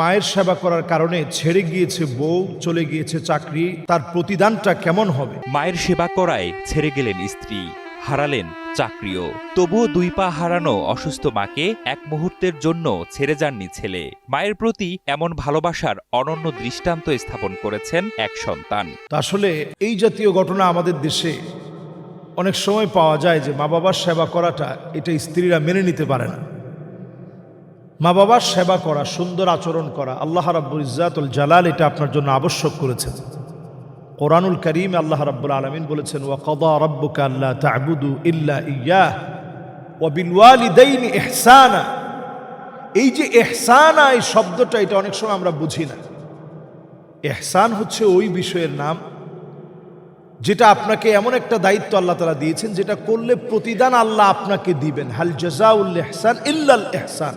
মায়ের সেবা করার কারণে ছেড়ে গিয়েছে বউ চলে গিয়েছে চাকরি। তার প্রতিদানটা কেমন হবে? মায়ের সেবা করায় ছেড়ে গেলেন স্ত্রী হারালেন চাকরিও। তবুও দুই পা হারানো অসুস্থ মাকে এক মুহূর্তের জন্য ছেড়ে যাননি ছেলে। মায়ের প্রতি এমন ভালোবাসার অনন্য দৃষ্টান্ত স্থাপন করেছেন এক সন্তান। আসলে এই জাতীয় ঘটনা আমাদের দেশে অনেক সময় পাওয়া যায় যে মা বাবার সেবা করাটা এটা স্ত্রীরা মেনে নিতে পারে না। মা বাবার সেবা করা, সুন্দর আচরণ করা, আল্লাহ রাব্বুল ইজ্জাতুল জালাল এটা আপনার জন্য আবশ্যক করেছেন। কোরআনুল করিম আল্লাহ রাব্বুল আলামিন বলেছেন, ওয়া কদা রাব্বুকা আল্লা তা'বুদু ইল্লা ইয়্যাহ ওয়া বিল ওয়ালিদাইনি ইহসানা। এই যে এহসানা এই শব্দটা এটা অনেক সময় আমরা বুঝি না। এহসান হচ্ছে ওই বিষয়ের নাম যেটা আপনাকে এমন একটা দায়িত্ব আল্লাহ তালা দিয়েছেন, যেটা করলে প্রতিদান আল্লাহ আপনাকে দিবেন। হাল জাজাউল এহসান ইল্লাল এহসান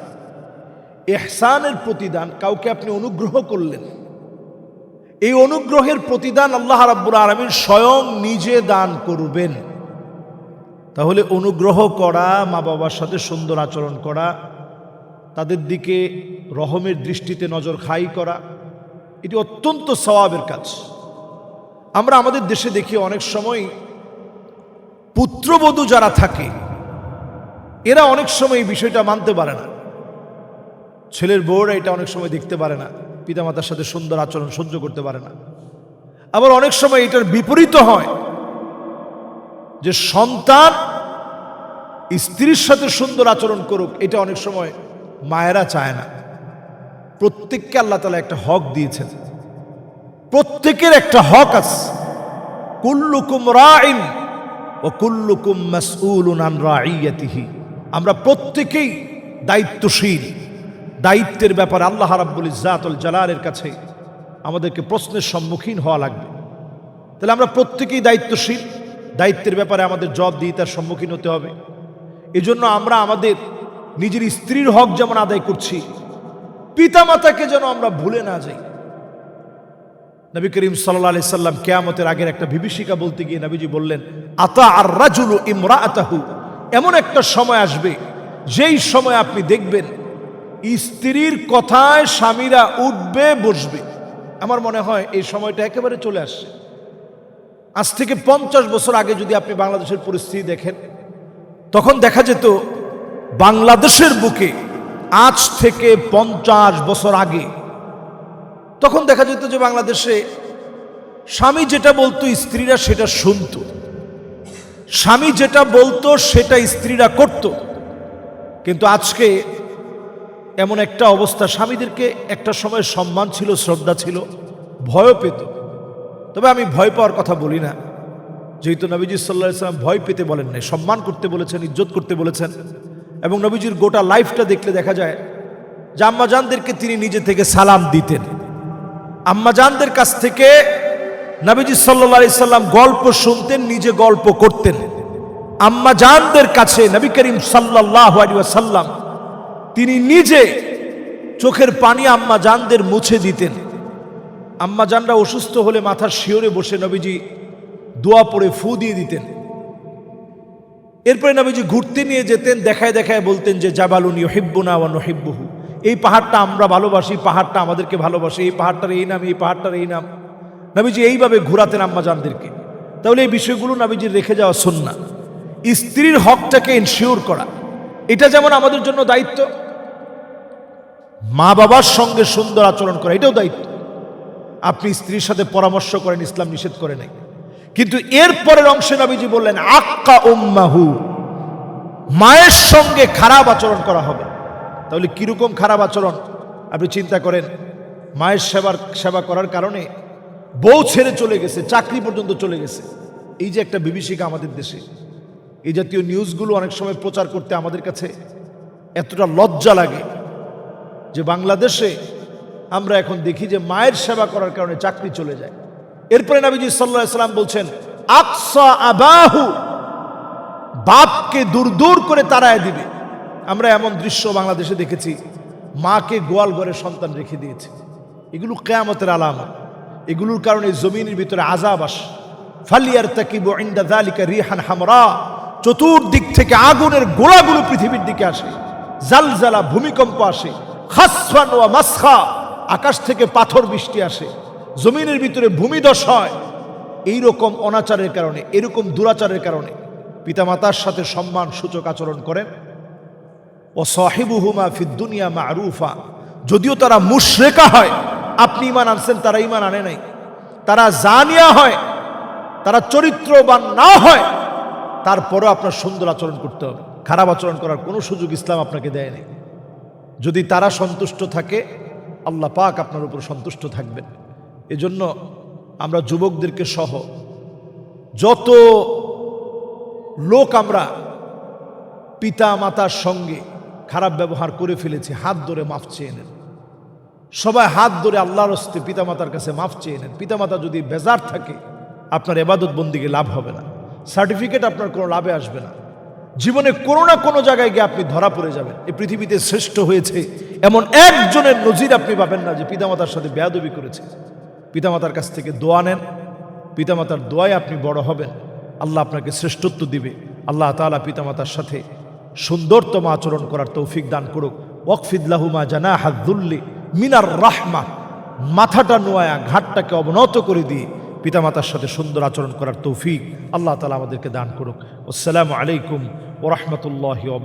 এহসানের প্রতিদান কাউকে আপনি অনুগ্রহ করলেন। এই অনুগ্রহের প্রতিদান আল্লাহ রাব্বুল আলমিন স্বয়ং নিজে দান করবেন। তাহলে অনুগ্রহ করা মা বাবার সাথে সুন্দর আচরণ করা, তাদের দিকে রহমের দৃষ্টিতে নজর খাই করা, এটি অত্যন্ত স্বভাবের কাজ। আমরা আমাদের দেশে দেখি অনেক সময় পুত্রবধূ যারা থাকে, এরা অনেক সময় এই বিষয়টা মানতে পারে না। ছেলের বউরা এটা অনেক সময় দেখতে পারে না। পিতামাতার সাথে সুন্দর আচরণ সহ্য করতে পারে না। আবার অনেক সময় এটার বিপরীত হয় যে সন্তান স্ত্রীর সাথে সুন্দর আচরণ করুক, এটা অনেক সময় মায়েরা চায় না। প্রত্যেককে আল্লাহ তালা একটা হক দিয়েছেন। প্রত্যেকের একটা হক আছে। কুল্লুকুম রাইন ও কুল্লুকুম মাসউলুন আন রাইয়াতিহি। আমরা প্রত্যেকেই দায়িত্বশীল। দায়িত্বের ব্যাপারে আল্লাহ রাব্বুল ইজ্জাতুল জালালের কাছে আমাদেরকে প্রশ্নের সম্মুখীন হওয়া লাগবে। তাহলে আমরা প্রত্যেকেই দায়িত্বশীল, দায়িত্বের ব্যাপারে আমাদের জব দিয়ে তার সম্মুখীন হতে হবে। এজন্য আমরা আমাদের নিজের স্ত্রীর হক যেমন আদায় করছি, পিতামাতাকে যেন আমরা ভুলে না যাই। নবী করিম সাল্লা আলি সাল্লাম কেয়ামতের আগের একটা বিভীষিকা বলতে গিয়ে নবীজি বললেন, আতা আর রাজুলু ইমরা আতাহু এমন একটা সময় আসবে, যেই সময় আপনি দেখবেন স্ত্রীর কথায় স্বামীরা উঠবে, বসবে। আমার মনে হয় এই সময়টা একেবারে চলে আসছে। আজ থেকে পঞ্চাশ বছর আগে যদি আপনি বাংলাদেশের পরিস্থিতি দেখেন, তখন দেখা যেত বাংলাদেশের বুকে আজ থেকে পঞ্চাশ বছর আগে, তখন দেখা যেত যে বাংলাদেশে স্বামী যেটা বলতো স্ত্রীরা সেটা শুনত। স্বামী যেটা বলতো সেটা স্ত্রীরা করত। কিন্তু আজকে এমন একটা অবস্থা, স্বামীদেরকে একটা সময় সম্মান ছিল, শ্রদ্ধা ছিল, ভয়ও পেত। তবে আমি ভয় পাওয়ার কথা বলি না। যেহেতু নবীজি সাল্লাহ ইসলাম ভয় পেতে বলেন নাই, সম্মান করতে বলেছেন, ইজ্জত করতে বলেছেন, এবং নবীজির গোটা লাইফটা দেখলে দেখা যায় যে আম্মাজানদেরকে তিনি নিজে থেকে সালাম দিতেন। আম্মাজানদের কাছ থেকে নবীজি সাল্লা সাল্লাম গল্প শুনতেন, নিজে গল্প করতেন। আম্মাজানদের কাছে নবী করিম সাল্লাহ সাল্লাম তিনি নিজে চোখের পানি আম্মাজানদের মুছে দিতেন। আম্মাজানরা অসুস্থ হলে মাথার শিওরে বসে নবীজি দোয়া পড়ে ফু দিয়ে দিতেন। এরপরে নবীজি ঘুরতে নিয়ে যেতেন, দেখায় দেখায় বলতেন যে, জাবালুনি হিব্বুনা ওয়া নহিব্বুহু। এই পাহাড়টা আমরা ভালোবাসি পাহাড়টা আমাদেরকে ভালোবাসে, এই পাহাড়টার এই নাম, এই পাহাড়টার এই নাম। নবীজি এইভাবে ঘুরাতেন আম্মাজানদেরকে তাহলে এই বিষয়গুলো নবীজির রেখে যাওয়া সন্না স্ত্রীর হকটাকে ইনশিওর করা। এটা যেমন আমাদের জন্য দায়িত্ব মা বাবার সঙ্গে সুন্দর আচরণ করা, এটাও দায়িত্ব। আপনি স্ত্রীর সাথে পরামর্শ করেন, ইসলাম নিষেধ করে নাই। কিন্তু এর পরের অংশে নবীজি বললেন, আক্কা উম্মাহু, মায়ের সঙ্গে খারাপ আচরণ করা হবে। তাহলে কীরকম খারাপ আচরণ? আপনি চিন্তা করেন, মায়ের সেবার, সেবা করার কারণে বউ ছেড়ে চলে গেছে, চাকরি পর্যন্ত চলে গেছে। এই যে একটা বিভীষিকা আমাদের দেশে, এই জাতীয় নিউজগুলো অনেক সময় প্রচার করতে আমাদের কাছে এতটা লজ্জা লাগে। যে বাংলাদেশে আমরা এখন দেখি যে মায়ের সেবা করার কারণে চাকরি চলে যায়। এরপরে নবীজি সাল্লাহ সাল্লাম বলছেন, আকসা আবাহু, বাপকে দূর দূর করে তাড়ায় দিবে। আমরা এমন দৃশ্য বাংলাদেশে দেখেছি, মাকে গোয়াল ঘরে সন্তান রেখে দিয়েছে। এগুলো কেয়ামতের আলামত। এগুলোর কারণে জমিনের ভিতরে আজাব আসে ফালিয়ার তাকিব ইন্দা দালিকা রিহান হামরা, চতুর্দিক থেকে আগুনের গোড়াগুলো পৃথিবীর দিকে আসে, জালজালা ভূমিকম্প আসে খাসফান ওয়া মাসখা। আকাশ থেকে পাথর বৃষ্টি আসে, জমিনের ভিতরে ভূমিদশ হয়। এই রকম অনাচারের কারণে, এরকম দুরাচারের কারণে পিতামাতার সাথে সম্মান সূচক আচরণ করেন। ও সাহিবুহুমা ফিদ্দুনিয়া মারুফা। যদিও তারা মুশরেকা হয়, আপনি ইমান আনছেন, তারা ইমান আনে নাই। তারা জানিয়া হয়, তারা চরিত্রবান না হয়, তারপরও আপনার সুন্দর আচরণ করতে হবে। খারাপ আচরণ করার কোনো সুযোগ ইসলাম আপনাকে দেয়নি যদি তারা সন্তুষ্ট থাকে, আল্লাহ পাক আপনার উপর সন্তুষ্ট থাকবেন। এজন্য আমরা যুবকদেরকে সহ যত লোক আমরা পিতা মাতার সঙ্গে খারাপ ব্যবহার করে ফেলেছি, হাত ধরে মাফ চেয়ে নেন। সবাই হাত ধরে আল্লাহর হস্তে পিতামাতার কাছে মাফ চেয়ে নেন। পিতামাতা যদি বেজার থাকে, আপনার এবাদত বন্দিকে লাভ হবে না। সার্টিফিকেট আপনার কোনো লাভে আসবে না। জীবনে কোনো না কোনো জায়গায় গিয়ে আপনি ধরা পড়ে যাবেন। এই পৃথিবীতে শ্রেষ্ঠ হয়েছে এমন একজনের নজির আপনি পাবেন না যে পিতামাতার সাথে বেয়াদবি করেছে। পিতামাতার কাছ থেকে দোয়া নেন, পিতামাতার দোয়ায় আপনি বড় হবেন। আল্লাহ আপনাকে শ্রেষ্ঠত্ব দিবে। আল্লাহ তাআলা পিতামাতার সাথে সুন্দরতম আচরণ করার তৌফিক দান করুক। ওয়কফিদুল্লাহুমা জানা হাদুল্লি মিনার রাহমা। মাথাটা নোয়া ঘাটটাকে অবনত করে দিয়ে পিতামাতার সাথে সুন্দর আচরণ করার তৌফিক আল্লাহ তালা আমাদেরকে দান করুক। আসসালামু আলাইকুম ورحمة الله وبركاته.